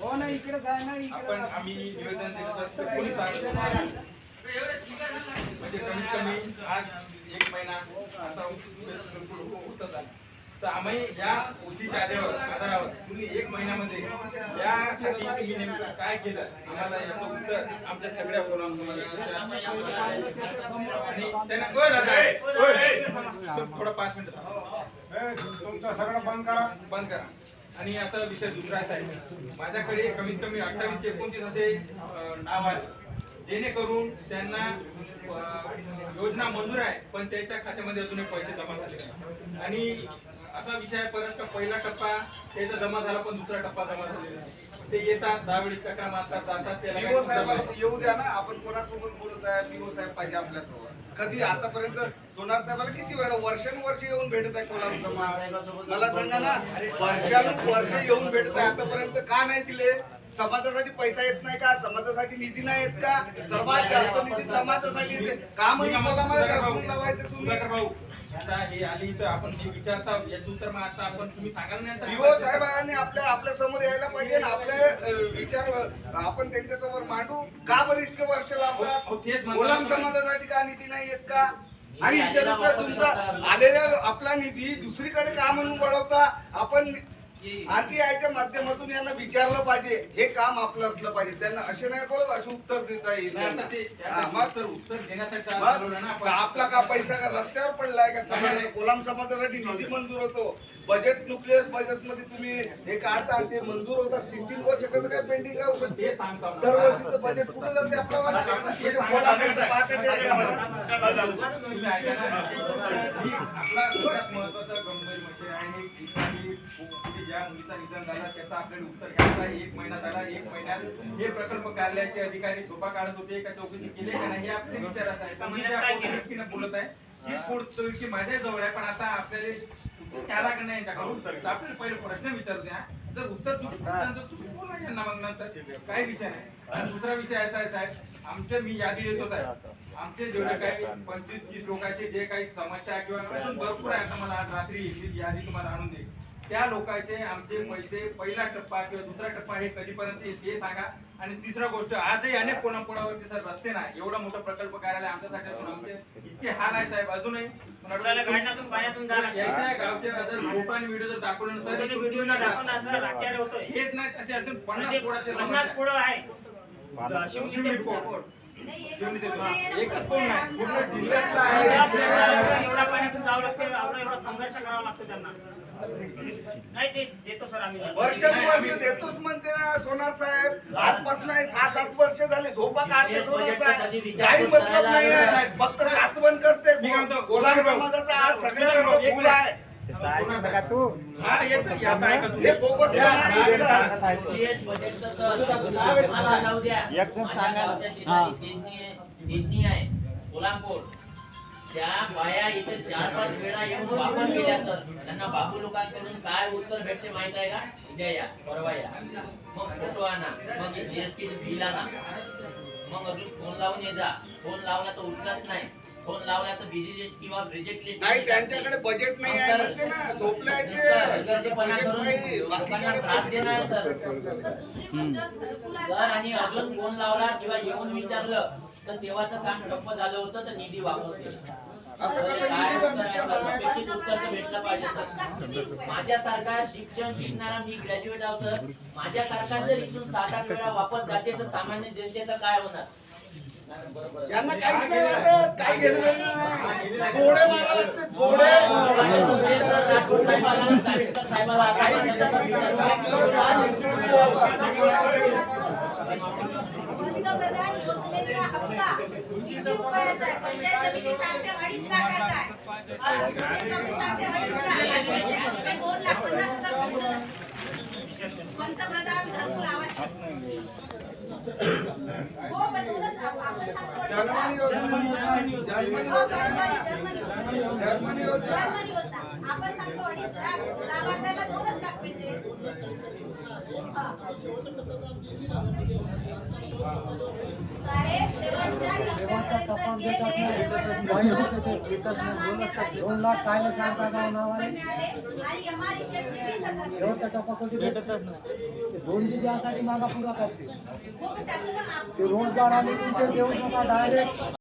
हो ना इकडेच आहे ना आपण आम्ही निवेदन दिलं म्हणजे कमीत कमी आज एक महिना असा होतच आहे. तर आम्ही या ओशीच्या आधारावर आधारावर तुम्ही एक महिन्यामध्ये यासाठी तुम्ही नेमकं काय केलं? आम्हाला याचं उत्तर आमच्या सगळ्या आणि त्यांना दादा, थोडं पाच मिनिटं. तुमचं सगळं बंद करा. बंद करा. आणि असा विषय दुसरा असा आहे. माझ्याकडे कमीत कमी अठ्ठावीस ते एकोणतीस असे नाव आले जेणेकरून त्यांना योजना मंजूर आहे पण त्याच्या खात्यामध्ये अजूनही पैसे जमा झाले आणि असा विषय आहे परत पहिला टप्पा त्याचा जमा झाला पण दुसरा टप्पा जमा झालेला ते येतात दहावेळी चक्रा मारतात जातात पीओ येऊ द्या ना आपण कोणासोबत बोलत आहे पीओ साहेब पाहिजे आपल्यासोबत. कधी आतापर्यंत सोनार साहेबाला किती वेळा वर्षानुवर्ष येऊन भेटत आहे कोलाम समाज? मला सांगा ना वर्षानुवर्ष येऊन भेटत आहे आतापर्यंत का नाही दिले? समाजासाठी पैसा येत नाही का? समाजासाठी निधी नाही येत का? सर्वात जास्त निधी समाजासाठी येते. का म्हणून मला लावायचं तुम्ही? भाऊ आता हे आली तर आपण जे विचारता याचं उत्तर मग आता आपण तुम्ही सांगाल नाही आता? पीओ साहेबांनी आपल्या आपल्यासमोर यायला पाहिजे ना आपले अ, विचार आपण त्यांच्यासमोर मांडू. का बरं इतके वर्ष हो, हो, लागतात तेच म्हणतो. गोलाम समाजासाठी का निधी नाही येत का? आणि इतरत्र तुमचा आलेला आपला निधी दुसरीकडे का म्हणून वळवता आपण आरटीआयच्या माध्यमातून यांना विचारलं पाहिजे हे काम आपलं असलं पाहिजे. त्यांना असे नाही बोलत असे उत्तर देता येईल. आपला का पैसा का रस्त्यावर पडलाय का? समाजाचा कोलाम समाजासाठी निधी मंजूर होतो. बजेट न्यूक्लिअर बजेटमध्ये तुम्ही हे काढता ते मंजूर होतात तीन तीन वर्ष कसं काय पेंडिंग राहू शकते. दरवर्षीचं बजेट कुठे जाते. ही एक महिना झाला एक महिन्यात हे प्रकल्प कार्यालयाचे अधिकारी झोपा काढत होते का चौकशी केली का नाही हे आपले विचारात आहे बोलत आहे हीच माझ्या जवळ आहे पण आता आपल्याला नाही आपल्याला पहिले प्रश्न विचारू द्या. जर उत्तर चुकीचं असेल तर तुम्ही बोला यांना मग नंतर. विषय नाही. आणि दुसरा विषय असा आहे साहेब आमच्या मी यादी देतो साहेब. आमचे जेवढे काही पंचवीस तीस लोकांचे जे काही समस्या किंवा भरपूर आहे आता मला आज रात्री यादी तुम्हाला आणून दे. त्या लोकांचे आमचे पैसे पहिला टप्पा किंवा दुसरा टप्पा हे कधीपर्यंत येईल ते सांगा. आणि तिसरा गोष्ट आजही अनेक कोणाकोणावरती सर रस्ते नाही एवढा मोठा प्रकल्प कार्यालय आमच्यासाठी असून आमचे इतके हाल आहे साहेब अजूनही. यायचं जर फोटो आणि व्हिडिओ जर दाखवलं. हेच नाही तसे असेल पन्नास पुढं कोड. एकच कोण नाही. पूर्ण जिल्ह्यातला एवढा आहे. एवढा पाण्यातून जावं लागतं एवढा संघर्ष करावा लागतो त्यांना. नाही ते देतो सर आम्ही. वर्षानुवर्ष देतोच म्हणते ना सोनार साहेब. आजपासून आहे सहा सात वर्ष झाले झोपा काढते सोनार साहेब. काही मतलब नाही आहे. फक्त सातवण करते. गोलाम समाजाचा आज एक फुल आहे. हा. हे. हा. एक जण सांगा ना. कोल्हापूर. त्या बाया इथे चार पाच वेळा येऊन वापर केल्या सर. त्यांना बापू लोकांकडून काय उत्तर भेटते माहीत आहे का? उद्या या परवा या. मग फोटो आणा मग जीएसटी बिल आणा. मग अजून फोन लावून ये जा. फोन लावला तर उठलाच नाही. फोन लावला तर बिझी लिस्ट किंवा रिजेक्ट लिस्ट नाही त्यांच्याकडे बजेट नाही आहे म्हणते ना झोपले आहेत ते. बजेट नाही लोकांना त्रास देणार सर. सर जर आणि अजून फोन लावला किंवा येऊन विचारलं तर तेव्हाचं काम ठप्प झालं होतं तर निधी वापरते असं कसं निधी उत्तर आहे? जाणार? अपेक्षित उत्तर तर भेटलं पाहिजे सर. माझ्यासारखा शिक्षण शिकणारा मी ग्रॅज्युएट आहो सर. माझ्यासारखा जर इथून सात आठ वेळा वापस जाते तर सामान्य जनतेचं काय होणार? यांना काहीच नाही वाटत काही घेणं देणं नाही जोडे मारायला लागते जोडे राठोड साहेबाला, जाटकर काही विचार नाही पंतप्रधान योजनेचा हप्ता किती रुपयाचा आहे पंचायत समिती सांगते अडीच लाखाचा आहे पंचायत सांगते अडीच लाख आहे. पंचायत दोन लाख पन्नास हजार खर्च पंतप्रधान घरकुल आवास योजना जर्मनी हो, योजना जर्मनी, जर्मनी योजना. जर्मनी योजना जर्मनी योजना. आपण सांगतो अडीच लाख लाभार्थ्याला दोनच लाख मिळते साहेब शेवटच्या दोन लाख काय सांगता गाव नावाने शेवटचा टप्पा कधी भेटतच नाही दोन बी द्यासाठी मागा पुरा करते. ते रोजगार आले तुमचे देऊ नका डायरेक्ट